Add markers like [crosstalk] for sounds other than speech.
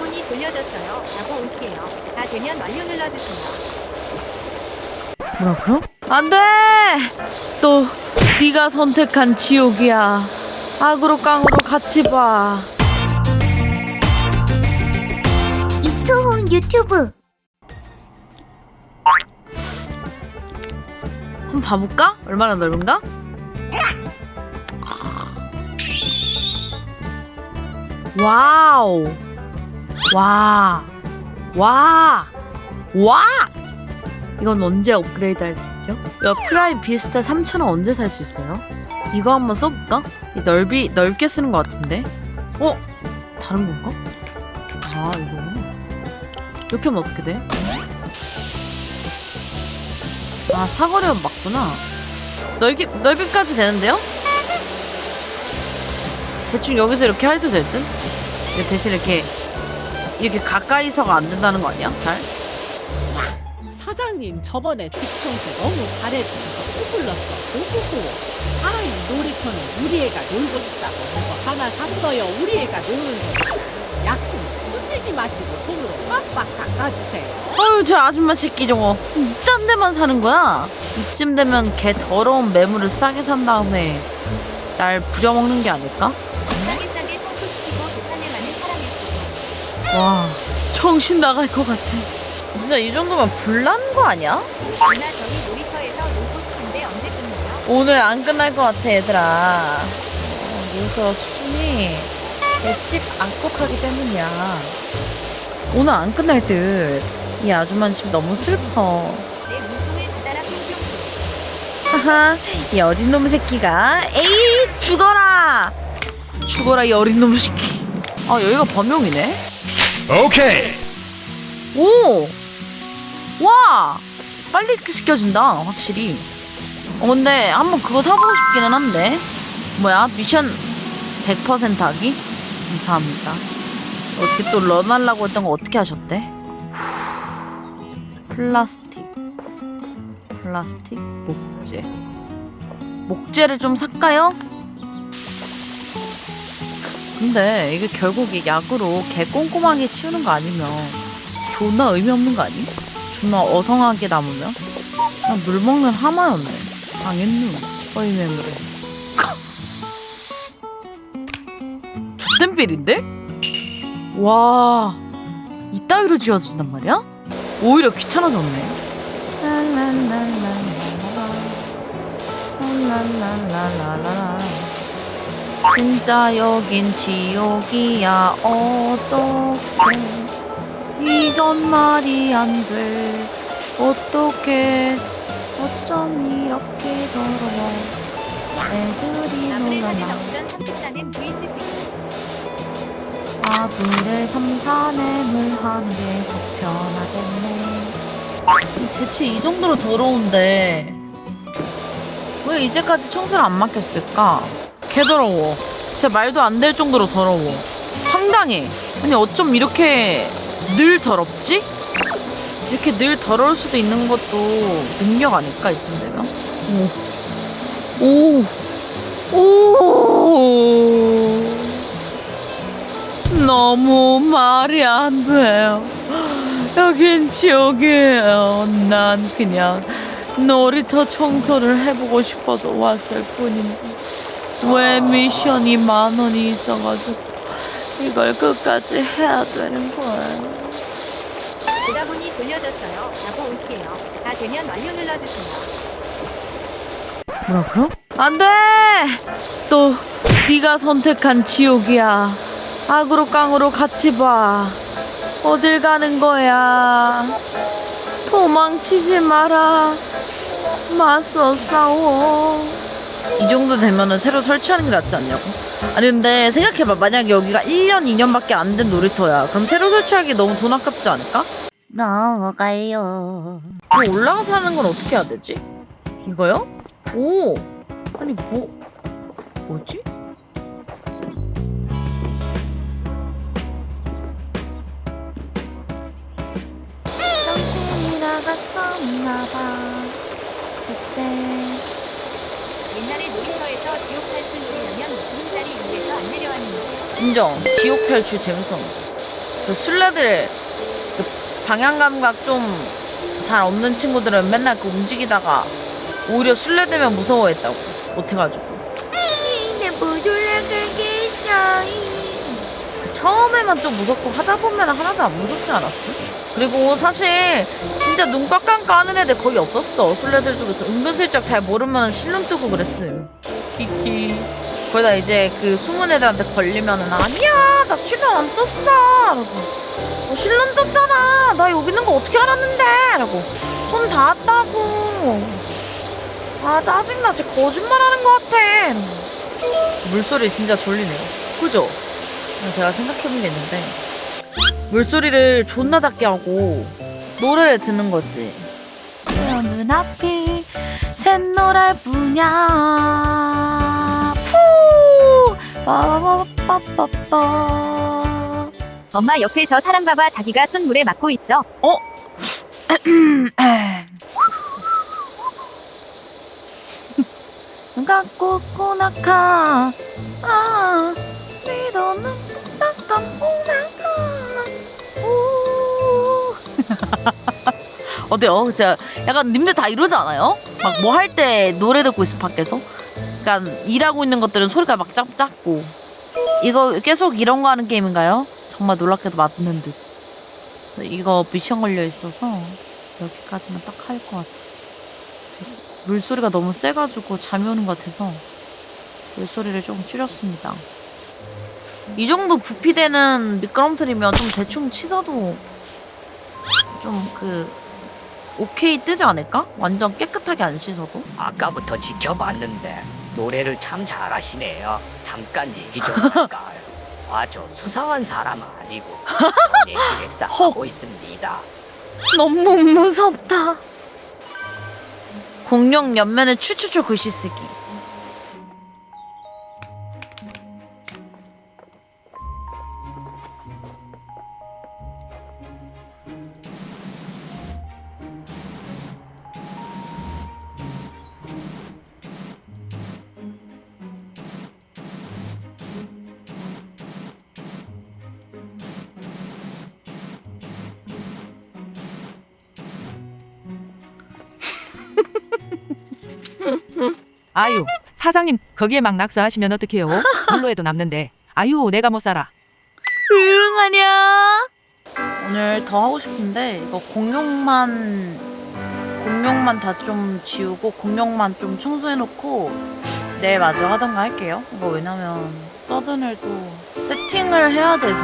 드라곤이 돌려졌어요. 라고 올게요. 다 되면 완료 눌러주세요. 뭐라고요? 안 돼! 또 네가 선택한 지옥이야. 악으로 깡으로 같이 봐. 이초훈 유튜브 한번 봐볼까? 얼마나 넓은가? 와우. 와. 와. 와. 이건 언제 업그레이드 할 수 있죠? 야, 프라이 비스타 3,000원 언제 살 수 있어요? 이거 한번 써볼까? 이 넓이, 넓게 쓰는 것 같은데? 어? 다른 건가? 아, 이거. 이렇게 하면 어떻게 돼? 아, 사거리만 맞구나. 넓기, 넓이까지 되는데요? 대충 여기서 이렇게 해도 될 듯? 대신 이렇게, 이렇게 가까이서가 안 된다는 거 아니야? 잘? 사장님 저번에 집 청소 너무 잘해주셔서 또 불렀어 오호호 아이 놀이터는 우리 애가 놀고 싶다고 해서 하나 샀어요 우리 애가 노는 거 약품 흔들지 마시고 손으로 빡빡 닦아주세요 아유, 저 아줌마 새끼 저거. 이딴 데만 사는 거야? 이쯤 되면 개 더러운 매물을 싸게 산 다음에 날 부려먹는 게 아닐까? 와, 정신 나갈 것 같아. 진짜 이 정도면 불난 거 아니야? 누나 저희 놀이터에서 놀고 싶은데 언제 끝나요? 오늘 안 끝날 것 같아, 얘들아. 어, 여기서 수준이 대식 악독하기 때문이야. 오늘 안 끝날 듯. 이 아줌마는 지금 너무 슬퍼. 내 물통을 받아라 뿅뿅. 하하, 이 어린 놈 새끼가 에이 죽어라, 죽어라 이 어린 놈 새끼. 아 여기가 범용이네. Okay. 오, 와, 빨리 시켜준다 확실히. 어 근데 한번 그거 사보고 싶기는 한데. 뭐야 미션 100% 하기? 감사합니다. 어떻게 또 런하려고 했던 거 어떻게 하셨대? 플라스틱, 플라스틱 목재. 목재를 좀 살까요? 근데 이게 결국 이 약으로 개 꼼꼼하게 치우는 거 아니면 존나 의미 없는 거 아니? 존나 어성하게 남으면? 그냥 물 먹는 하마였네. 당했누. 어이 매물에. [laughs] 좆된빌인데? 와, 이따위로 지어준단 말이야? 오히려 귀찮아졌네. 랄랄랄랄랄라. 진짜 여긴 지옥이야. 어떡해. 이건 말이 안 돼. 어떡해. 어쩜 이렇게 더러워. 애들이 놀라나. 없던 34는 VSC. 아들의 삼산엠을 하는 게 속편하겠네. 대체 이 정도로 더러운데. 왜 이제까지 청소를 안 맡겼을까? 개더러워 진짜 말도 안 될 정도로 더러워 황당해 아니 어쩜 이렇게 늘 더럽지? 이렇게 늘 더러울 수도 있는 것도 능력 아닐까 이쯤 되면 오. 오. 오. 너무 말이 안 돼요. 여긴 지옥이에요. 난 그냥 놀이터 청소를 해보고 싶어서 왔을 뿐인데 왜 미션이 만 원이 있어가지고 이걸 끝까지 해야 되는 거예요. 드라곤이 돌려졌어요. 라고 올게요. 다 되면 완료 눌러주세요. 뭐라고요? 안 돼! 또 네가 선택한 지옥이야. 악으로 깡으로 같이 봐. 어딜 가는 거야? 도망치지 마라. 맞서 싸워. 이 정도 되면은 새로 설치하는 게 낫지 않냐고? 아니 근데 생각해봐 만약 여기가 1년 2년밖에 안 된 놀이터야 그럼 새로 설치하기 너무 돈 아깝지 않을까? 넘어가요 저 올라가서 하는 건 어떻게 해야 되지? 이거요? 오! 아니 뭐 뭐지? 정신이 나갔었나 봐 그때 옛날에 놀이터에서 지옥 탈출 놀이하면 구름다리 위에서 안 내려왔는데 인정. 지옥 탈출 재밌었는데 그 술래들 그 방향 감각 좀 잘 없는 친구들은 맨날 그 움직이다가 오히려 술래되면 무서워했다고. 못해가지고. 내못 올라가겠어. 처음에만 좀 무섭고 하다 보면 하나도 안 무섭지 않았어? 그리고 사실 진짜 눈 꽉감고 하는 애들 거의 없었어. 술래들 중에서 은근슬쩍 잘 모르면 실눈 뜨고 그랬음 키키. 거기다 이제 그 숨은 애들한테 걸리면은 아니야 나 실눈 안 떴어. 라고 어, 실눈 떴잖아. 나 여기 있는 거 어떻게 알았는데? 라고 손 닿았다고 아 짜증나. 쟤 거짓말하는 것 같아. 물소리 진짜 졸리네요. 그죠? 제가 생각해본 게 있는데. 물소리를 존나 작게 하고 노래를 듣는 거지. 내 눈앞이 샛노랄 뿐이야. 푸! 빠바바바바바. 엄마 옆에 저 사람 봐봐 자기가 쏜 물에 맞고 있어. [clears throat] 누가 꼬꼬나카 아 믿어는 나간 오 [laughs] 어때요? 진짜 약간 님들 다 이러지 않아요? 막 뭐 할 때 노래 듣고 있어 밖에서? 그러니까 일하고 있는 것들은 소리가 막 작, 작고. 이거 계속 이런 거 하는 게임인가요? 정말 놀랍게도 맞는 듯. 이거 미션 걸려 있어서 여기까지만 딱 할 것 같아. 물소리가 너무 세가지고 잠이 오는 것 같아서 물소리를 조금 줄였습니다. 이 정도 부피되는 미끄럼틀이면 좀 대충 치서도 좀 그 오케이 뜨지 않을까? 완전 깨끗하게 안 씻어도 아까부터 지켜봤는데 노래를 참 잘하시네요. 잠깐 얘기 좀 할까요? [laughs] 아, 저 수상한 사람 아니고 [laughs] 기획사 하고 있습니다. 너무 무섭다 공룡 옆면에 추추추 글씨 쓰기 아유, 사장님 거기에 막 낙서하시면 어떡해요? 물로에도 남는데. 아유, 내가 못 살아. 응 아니야 오늘 더 하고 싶은데 이거 공룡만 공룡만 다 좀 지우고 공룡만 좀 청소해놓고 내일 마저 하던가 할게요 이거 왜냐면 서든을 또 세팅을 해야 돼서